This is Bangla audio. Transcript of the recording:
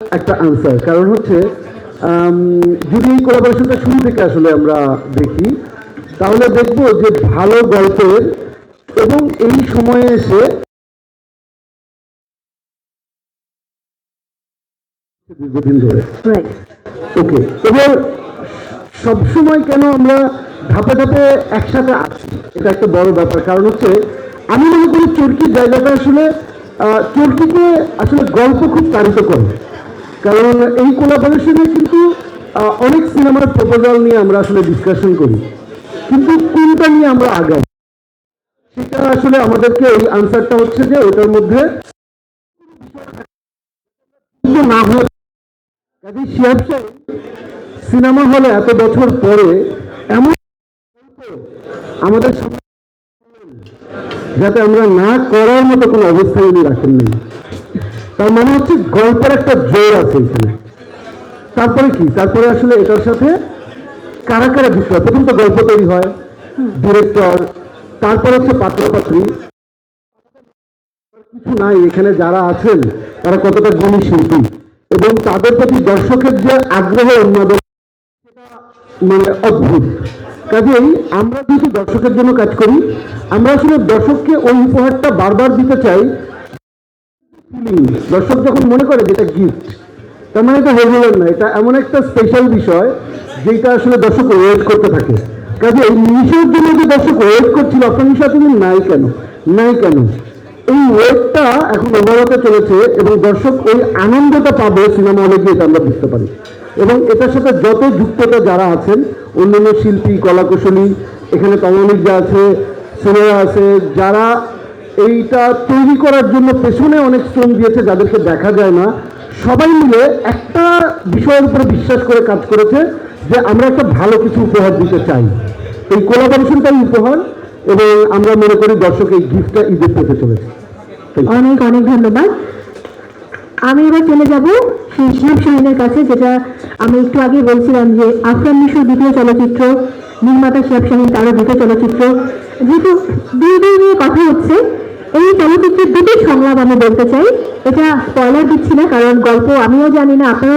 একটা আনসার কারণ হচ্ছে যদি এই কোলাবোরেশনটা শুরু থেকে আসলে আমরা দেখি তাহলে দেখব যে ভালো গল্পের এবং এই সময়ে এসে দীর্ঘদিন ধরে। ওকে এবার সবসময় কেন আমরা ধাপে ধাপে একসাথে এটা একটা বড় ব্যাপার কারণ হচ্ছে আমি মনে করি চরকির জায়গাটা আসলে আহ, চরকিকে আসলে গল্প খুব তাড়িত করে। কারণ এই কোলাবোরেশনে কিন্তু অনেক সিনেমার প্রপোজাল নিয়ে আমরা আসলে ডিসকাশন করি। কিন্তু কোনটা নিয়ে আমরা আগাই? সেটা আসলে আমাদেরকে এই আনসারটা হচ্ছে যে ওটার মধ্যে না হয়ে সিনেমা হলে এত বছর পরে এমন আমাদের যাতে আমরা না করার মতো কোনো অবস্থা উনি রাখেন নেই তার মানে হচ্ছে গল্পের একটা জোর আছে এখানে। তারপরে কি? তারপরে আসলে এটার সাথে কারা কারা যুক্ত? হয় প্রথম তো গল্প তৈরি হয়, ডিরেক্টর, তারপর হচ্ছে পাত্রপাত্রী। কিছু নাই, এখানে যারা আছেন, তারা কতটা গুণী শিল্পী? এবং তাদের প্রতি দর্শকের যে আগ্রহ, উন্মাদন মানে অদ্ভুত। কাজেই আমরা যেহেতু দর্শকের জন্য কাজ করি, আমরা আসলে দর্শককে ওই উপহারটা বারবার দিতে চাই দর্শক যখন মনে করে যেটা গিফট তার মানে এটা রেগুলার না, এটা এমন একটা স্পেশাল বিষয় যেটা আসলে দর্শক ওয়েট করতে থাকে। কাজে এই নিমিশের জন্য যে দর্শক ওয়েট করছিল আপনার নিশা তুমি নাই কেন? নাই কেন? এই ওয়েটটা এখন ওভারতে চলেছে এবং দর্শক ওই আনন্দটা পাবে সিনেমা হলে গিয়ে, এটা আমরা বুঝতে পারি। এবং এটার সাথে যত যুক্ততা যারা আছেন, অন্যান্য শিল্পী, কলাকুশলী, এখানে তমানিক যা আছে, সিনেমা আছে, যারা এইটা তৈরি করার জন্য পেছনে অনেক শ্রম দিয়েছে যাদেরকে দেখা যায় না। সবাই মিলে একটা বিষয়ের উপরে বিশ্বাস করে কাজ করেছে যে আমরা একটা ভালো কিছু উপহার দিতে চাই। এই কোলাবোরেশনটাই উপহার এবং আমরা মনে করি দর্শক এই গিফটটা ঈদের পেতে চলেছে। অনেক অনেক ধন্যবাদ। আমি এবার চলে যাব সেই শিব শাহিনের কাছে, যেটা আমি একটু আগে বলছিলাম যে আফরান মিশুর দ্বিতীয় চলচ্চিত্র, নির্মাতা শিব শাহিন তারও দ্বিতীয় চলচ্চিত্র। যেহেতু দুই দুই নিয়ে কথা হচ্ছে এই চলচ্চিত্রের দুটি সংলাপ আমি বলতে চাই। এটা স্পয়লার দিচ্ছি না, কারণ গল্প আমিও জানি না, আপনারাও